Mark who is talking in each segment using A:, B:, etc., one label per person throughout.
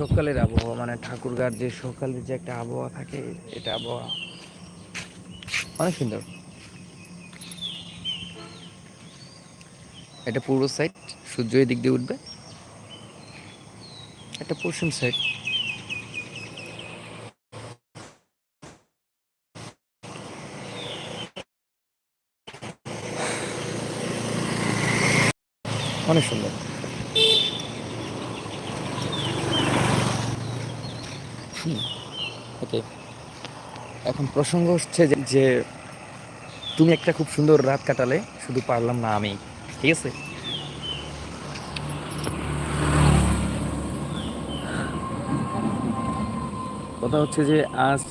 A: সকালের আবহাওয়া মানে ঠাকুরগার যে সকালের যে একটা আবহাওয়া থাকে, এটা আবহাওয়া অনেক সুন্দর। এটা পূর্ব সাইড সূর্য দিক দিয়ে উঠবে। একটা পশ্চিম সাইড অনেক সুন্দর। ওকে। এখন প্রসঙ্গ হচ্ছে যে যে তুমি একটা খুব সুন্দর রাত কাটালে শুধু পারলাম না আমি ঠিক আছে? কথা হচ্ছে যে আজ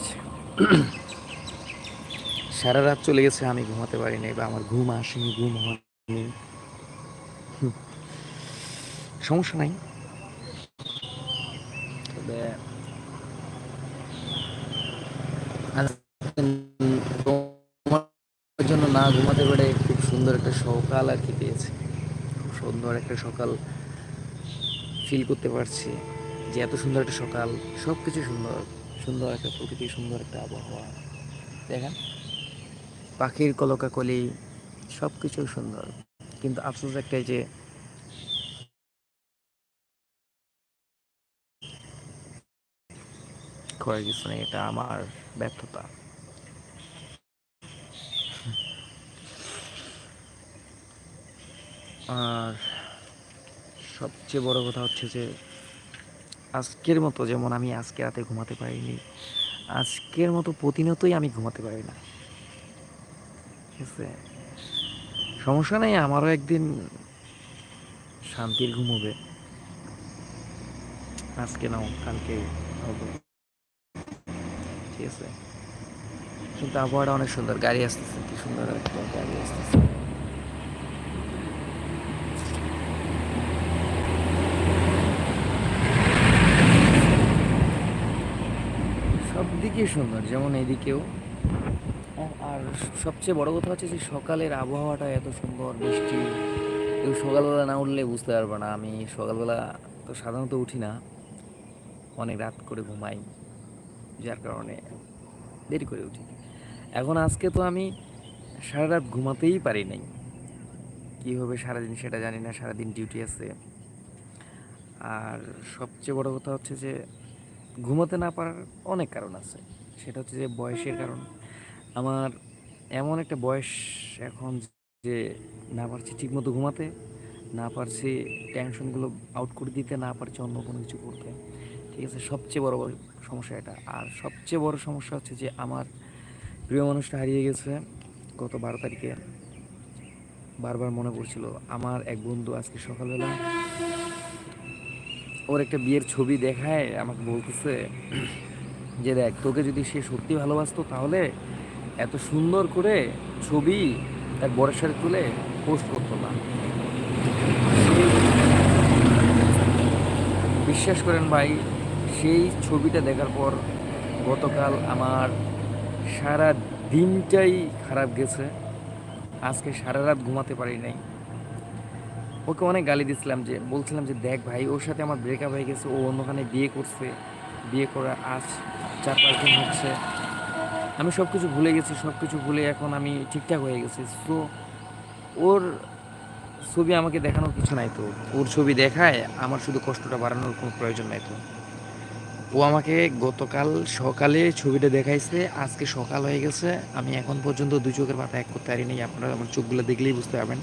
A: সারা রাত চলে গেছে আমি ঘুমাতে পারিনি বা আমার ঘুম আসেনি ঘুম হয়নি। সমস্যা নাই। তবে সকাল আর কি পেয়েছি। খুব সুন্দর একটা সকাল ফিল করতে পারছি যে এত সুন্দর একটা সকাল সব কিছু সুন্দর সুন্দর একটা প্রকৃতি সুন্দর একটা আবহাওয়া। দেখেন, পাখির কলকাকলি সব কিছু সুন্দর। কিন্তু আফসোস একটাই যে ক্ষয় কিছু নেই, এটা আমার ব্যর্থতা। আর সবচেয়ে বড় কথা হচ্ছে যে, আজকের মতো যেমন আমি আজকে রাতে ঘুমাতে পারিনি, আজকের মতো প্রতিনিয়তই আমি ঘুমাতে পারি না। ঠিক আছে? সমস্যা নেই, আমারও একদিন শান্তির ঘুম হবে। আজকে নাও, কালকে হবে ঠিক আছে? কিন্তু আবহাওয়াটা অনেক সুন্দর, গাড়ি আসতেছে, কি সুন্দর একটা গাড়ি আসতেছে সব দিকেই সুন্দর, যেমন এদিকেও। আর সবচেয়ে বড় কথা হচ্ছে যে সকালের আবহাওয়াটা এত সুন্দর, বৃষ্টি। কেউ সকালবেলা না উঠলে বুঝতে পারবে না। আমি সকালবেলা তো সাধারণত উঠি না। অনেক রাত করে ঘুমাই, যার কারণে দেরি করে উঠি। এখন আজকে তো আমি সারা রাত ঘুমাতেই পারি নাই। কী হবে সারাদিন সেটা জানি না, সারাদিন ডিউটি আছে। আর সবচেয়ে বড় কথা হচ্ছে যে ঘুমাতে না পারার অনেক কারণ আছে। সেটা হচ্ছে যে বয়সের কারণ। আমার এমন একটা বয়স এখন যে না পারছি ঠিকমতো ঘুমাতে, না পারছি টেনশনগুলো আউট করে দিতে, না পারছি অন্য কোনো কিছু করতে। ঠিক আছে, সবচেয়ে বড় সমস্যা এটা। আর সবচেয়ে বড় সমস্যা হচ্ছে যে আমার প্রিয় মানুষটা হারিয়ে গেছে গত বারো তারিখে। বারবার মনে পড়ছিল, আমার এক বন্ধু আজকে সকালবেলা ওর একটা বিয়ের ছবি দেখায়, আমাকে বলতেছে যে দেখ, তোকে যদি সে সত্যি ভালোবাসতো তাহলে এত সুন্দর করে ছবি তার বরের সাথে তুলে পোস্ট করতো না। বিশ্বাস করেন ভাই, সেই ছবিটা দেখার পর গতকাল আমার সারা দিনটাই খারাপ গেছে। আজকে সারা রাত ঘুমাতে পারি নাই। ওকে অনেক গালি দিছিলাম যে, বলছিলাম যে, দেখ ভাই, ওর সাথে আমার ব্রেকআপ হয়ে গেছে, ও অন্যখানে বিয়ে করছে, বিয়ে করার আজ চার পাঁচ দিন হচ্ছে। আমি সব কিছু ভুলে গেছি সব কিছু ভুলে এখন আমি ঠিকঠাক হয়ে গেছি। সো ওর ছবি আমাকে দেখানোর কিছু নাই তো। ওর ছবি দেখায়, আমার শুধু কষ্টটা বাড়ানোর কোনো প্রয়োজন নাই তো। ও আমাকে গতকাল সকালে ছবিটা দেখাইছে, আজকে সকাল হয়ে গেছে। আমি এখন পর্যন্ত দুই চোখের পাতা এক করতে পারিনি, আপনারা আমার চোখগুলো দেখলেই বুঝতে পারবেন।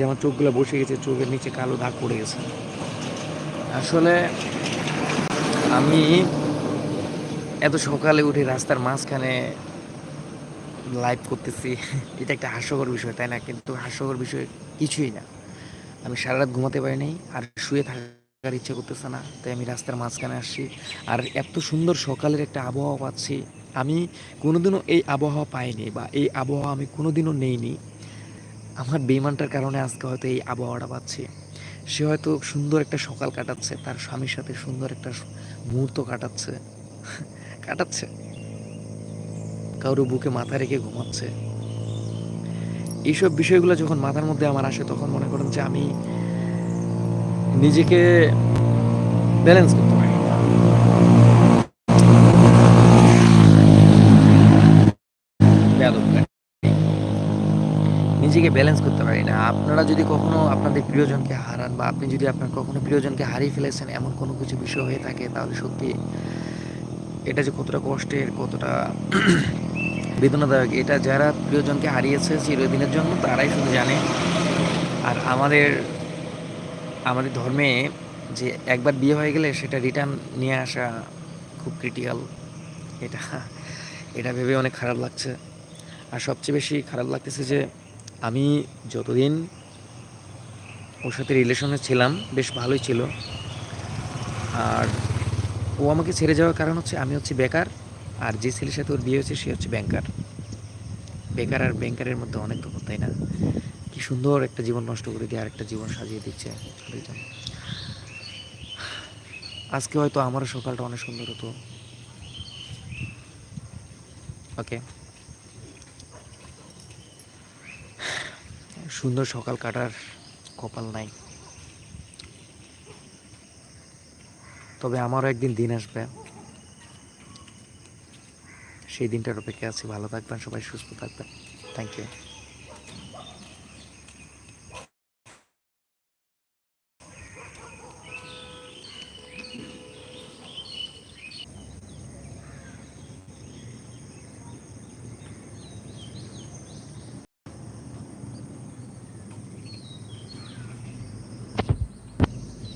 A: যে আমার চোখগুলো বসে গেছে, চোখের নিচে কালো দাগ পড়ে গেছে। আসলে আমি এত সকালে উঠে রাস্তার মাঝখানে লাইভ করতেছি, এটা একটা হাস্যকর বিষয়, তাই না? কিন্তু হাস্যকর বিষয় কিছুই না। আমি সারা রাত ঘুমাতে পারি নাই, আর শুয়ে থাকার ইচ্ছে করতেছে না, তাই আমি রাস্তার মাঝখানে আসছি। আর এত সুন্দর সকালের একটা আবহাওয়া পাচ্ছি, আমি কোনোদিনও এই আবহাওয়া পাইনি বা এই আবহাওয়া আমি কোনোদিনও নেইনি। আমার বেইমানটার কারণে আজকে হয়তো এই আবহাওয়াটা পাচ্ছি। সে হয়তো সুন্দর একটা সকাল কাটাচ্ছে, তার স্বামীর সাথে সুন্দর একটা মুহূর্ত কাটাচ্ছে। কাটাচ্ছে। কারও বুকে মাথা রেখে ঘুমাচ্ছে। এইসব বিষয়গুলো যখন মাথার মধ্যে আমার আসে, তখন মনে করেন যে আমি নিজেকে ব্যালেন্স করতে পারি না ব্যালেন্স করতে পারি না। আপনারা যদি কখনো আপনাদের প্রিয়জনকে হারান বা আপনি যদি আপনার কখনো প্রিয়জনকে হারিয়ে ফেলেছেন এমন কোনো কিছু বিষয় হয়ে থাকে, তাহলে সত্যি এটা যে কতটা কষ্টের, কতটা বেদনাদায়ক, এটা যারা প্রিয়জনকে হারিয়েছে চিরদিনের জন্য তারাই শুধু জানে। আর আমাদের আমাদের ধর্মে যে একবার বিয়ে হয়ে গেলে সেটা রিটার্ন নিয়ে আসা খুব ক্রিটিক্যাল এটা এটা ভেবে অনেক খারাপ লাগছে। আর সবচেয়ে বেশি খারাপ লাগতেছে যে আমি যতদিন ওর সাথে রিলেশনে ছিলাম, বেশ ভালোই ছিল। আর ও আমাকে ছেড়ে যাওয়ার কারণ হচ্ছে আমি হচ্ছে বেকার, আর যে ছেলের সাথে ওর বিয়ে হয়েছে, সে হচ্ছে ব্যাংকার বেকার আর ব্যাংকারের মধ্যে অনেক তফাৎ, তাই না? কি সুন্দর একটা জীবন নষ্ট করে দিয়ে আরেকটা জীবন সাজিয়ে দিচ্ছে আজকে হয়তো আমারও সকালটা অনেক সুন্দর হতো। ওকে সুন্দর সকাল কাটার কপাল নাই। তবে আমারও একদিন দিন আসবে। সেই দিনটার অপেক্ষা আছি। ভালো থাকবেন, সবাই সুস্থ থাকবেন। Thank you